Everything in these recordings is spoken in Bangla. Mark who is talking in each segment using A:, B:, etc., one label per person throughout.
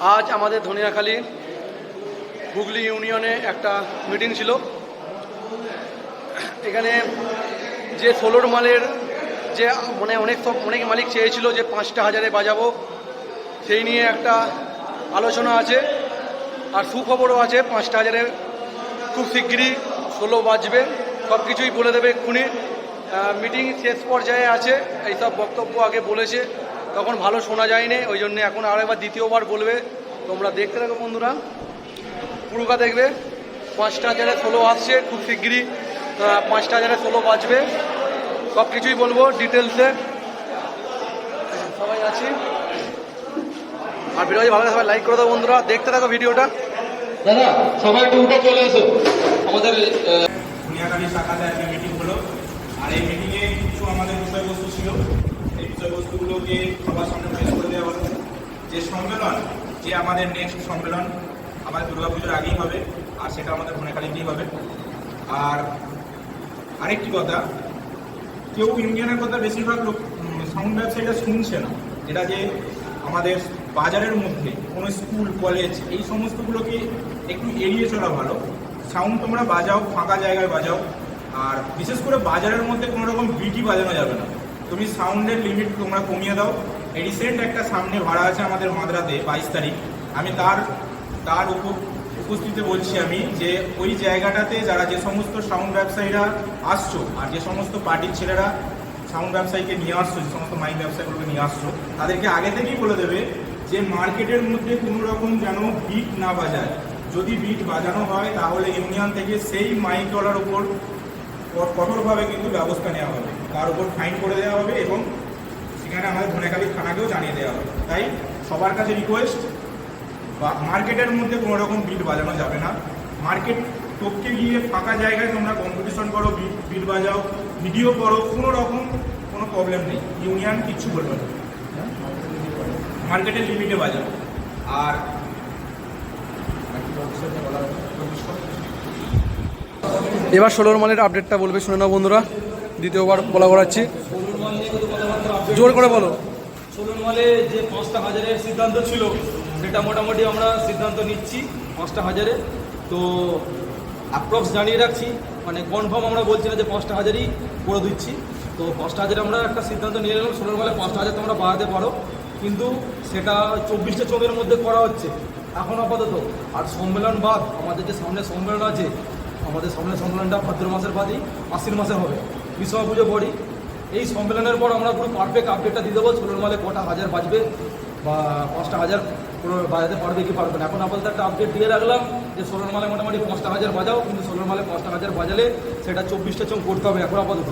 A: আজ আমাদের ধনিয়াখালী হুগলি ইউনিয়নে একটা মিটিং ছিল। এখানে যে ষোলোর মালের যে মানে অনেক সব অনেক মালিক চেয়েছিল যে পাঁচটা হাজারে বাজাবো, সেই নিয়ে একটা আলোচনা আছে। আর সুখবরও আছে, পাঁচটা হাজারে খুব শিগগিরই ষোলো বাজবে। সব কিছুই বলে দেবে এক্ষুনি। মিটিং শেষ পর্যায়ে আছে, এইসব বক্তব্য আগে বলেছে। তখন ভালো শোনা যায়নি ওই জন্য এখন আর একবার দ্বিতীয়বার বলবে। তোমরা দেখতে থাকো বন্ধুরা। পুরুকা দেখবে পাঁচটা হাজারে ষোলো আসছে খুব শিগগিরই পাঁচটা হাজারে ষোলো বাজবে। সব কিছুই বলব ডিটেলসে সবাই আছি। আর ভিডিও ভালো সবাই লাইক করে দাও বন্ধুরা। দেখতে থাকো ভিডিওটা
B: দাদা সবাই একটু উঠে চলে এসো। আমাদের
C: শাখাতে আজকে মিটিং হলো। আর এই মিটিংয়ে কিছু আমাদের বিষয়বস্তু ছিল। বিষয়বস্তুগুলোকে সবার সামনে পেশ করে দেওয়া হলো যে সম্মেলন, যে আমাদের নেক্সট সম্মেলন, আমাদের দুর্গাপুজোর আগেই হবে, আর সেটা আমাদের ধনেখালিতেই হবে। আর আরেকটি কথা, কেউ ইউনিয়নের কথা বেশিরভাগ লোক সাউন্ড ব্যবসায়ীরা শুনছে না। যেটা যে আমাদের বাজারের মধ্যে কোনো স্কুল কলেজ এই সমস্তগুলোকে একটু এড়িয়ে চলা ভালো। সাউন্ড তোমরা বাজাও, ফাঁকা জায়গায় বাজাও। আর বিশেষ করে বাজারের মধ্যে কোনো রকম বিটি বাজানো যাবে না। তুমি সাউন্ডের লিমিট তোমরা কমিয়ে দাও। রিসেন্ট একটা সামনে ভাড়া আছে আমাদের মাদ্রাতে, বাইশ তারিখ। আমি তার তার উপস্থিতি বলছি আমি যে ওই জায়গাটাতে যারা যে সমস্ত সাউন্ড ব্যবসায়ীরা আসছো আর যে সমস্ত পার্টির ছেলেরা সাউন্ড ব্যবসায়ীকে নিয়ে আসছো, যে সমস্ত মাইক ব্যবসায়ীগুলোকে নিয়ে আসছো, তাদেরকে আগে থেকেই বলে দেবে যে মার্কেটের মধ্যে কোনো রকম যেন বিট না বাজায়। যদি বিট বাজানো হয়, তাহলে ইউনিয়ন থেকে সেই মাইক ডলার উপর ক- কঠোরভাবে কিন্তু ব্যবস্থা নেওয়া হবে। তার উপর ফাইন করে দেওয়া হবে এবং সেখানে আমাদের ধনেখালি থানাকেও জানিয়ে দেওয়া হবে। তাই সবার কাছে রিকোয়েস্ট বা মার্কেটের মধ্যে কোনো রকম বিট বাজানো যাবে না। মার্কেট টপকে গিয়ে ফাঁকা জায়গায় তোমরা কম্পিটিশন করো বিট বাজাও ভিডিও করো, কোনো রকম কোনো প্রবলেম নেই। ইউনিয়ন কিচ্ছু বলবে না। মার্কেটের লিমিটে বাজাও। আর
A: এবার ষোলোর মালের আপডেটটা বলবে, শুনে নাও বন্ধুরা। দ্বিতীয়বার বলা করাচ্ছি। জোর করে বলো।
D: ষোলোর মালে যে পাঁচটা হাজারের সিদ্ধান্ত ছিল, সেটা মোটামুটি আমরা সিদ্ধান্ত নিচ্ছি পাঁচটা হাজারে। তো অ্যাপ্রক্স জানিয়ে রাখছি মানে কনফার্ম আমরা বলছি না যে পাঁচটা হাজারই করে দিচ্ছি। তো পাঁচটা হাজারে আমরা একটা সিদ্ধান্ত নিয়ে নিলাম, ষোলোর মালে পাঁচটা হাজার তোমরা বাড়াতে পারো। কিন্তু সেটা চব্বিশটা চোখের মধ্যে করা হচ্ছে। এখন আপাতত, আর সম্মেলন বাদ, আমাদের যে সামনে সম্মেলন আছে আমাদের সামনে সম্মেলনটা ভাদ্র মাসের বাদই আশ্বিন মাসে হবে। বিশ্বমা পুজো পরই এই সম্মেলনের পর আমরা পুরো পারফেক্ট আপডেটটা দিয়ে দেবো। ছোটোর মালে কটা হাজার বাজবে বা পাঁচটা হাজার পুরো বাজাতে পারবে কি পারবে না। এখন আপাতত একটা আপডেট দিয়ে রাখলাম যে ষোলোর মালে মোটামুটি পাঁচটা হাজার বাজাও, কিন্তু ষোলোর মালে পাঁচটা হাজার বাজালে সেটা চব্বিশটা চোখ করতে হবে এখন আপাতত।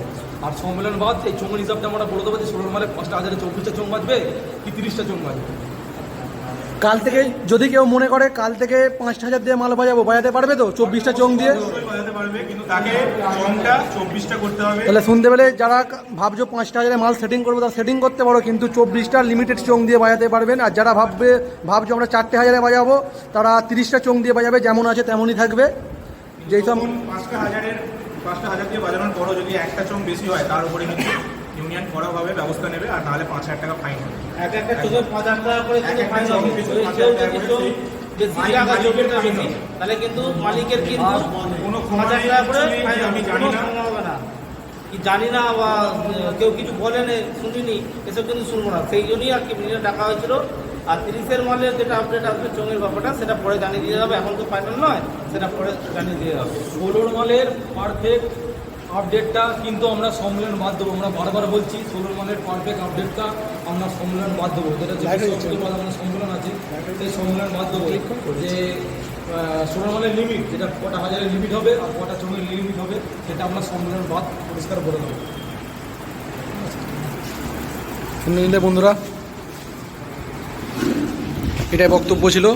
D: আর সম্মেলন বাদ, এই চোঙের হিসাবটা আমরা বলে দেবো যে ষোলোর মালে পাঁচটা হাজারে চব্বিশটা চোখ বাজবে কি তিরিশটা চোখ বাজবে।
A: কাল থেকে যদি কেউ মনে করে কাল থেকে পাঁচটা হাজার দিয়ে মাল বাজাবো, বাজাতে পারবে তো? চব্বিশটা চোখ দিয়ে? তাহলে শুনতে পেলে যারা ভাবছ পাঁচটা হাজারে মাল সেটিং করব, তারা সেটিং করতে পারো, কিন্তু চব্বিশটা লিমিটেড চোং দিয়ে বাজাতে পারবেন। আর যারা ভাববে, ভাবছ আমরা চারটে হাজারে বাজাবো, তারা তিরিশটা চোং দিয়ে বাজাবে, যেমন আছে তেমনই থাকবে। যেই সব
C: পাঁচটা হাজারের পাঁচটা হাজার দিয়ে বাজানোর পরও যদি একটা চোখ বেশি হয়, তার উপরে ইউনিয়ন কড়াভাবে ব্যবস্থা নেবে আর নাহলে পাঁচ হাজার টাকা ফাইন হবে।
E: এক একটা চোখে পাঁচ হাজার টাকা করে ফাইন। তাহলে কিন্তু মালিকের কিন্তু
C: জানি না।
E: বা কেউ কিছু বলেনি শুনিনি এসব কিন্তু শুনব না। সেই জন্যই আর কি ডাকা হয়েছিল। আর তিরিশের মালের যেটা আপডেট আসবে চোঙের ব্যাপারটা সেটা পরে জানিয়ে দিয়ে যাবে। এখন তো ফাইনাল নয় সেটা পরে জানিয়ে দিয়ে যাবে।
D: ষোলোর মালের পারফেক্ট আপডেটটা কিন্তু আমরা সম্মেলন বাদ দেবো আমরা বারবার বলছি ষোলোর মালের পারফেক্ট আপডেটটা আমরা সম্মেলন বাদ দেবো যেটা যে আমাদের সম্মেলন আছে সেই সম্মেলন বাদ দেবো যে ষোলোর লিমিট যেটা কটা হাজারের লিমিট হবে আর কটা চোখের লিমিট হবে সেটা আমরা সম্মেলন বাদ পরিষ্কার করে দেবো।
A: শুনে নিলে বন্ধুরা এটাই বক্তব্য ছিল।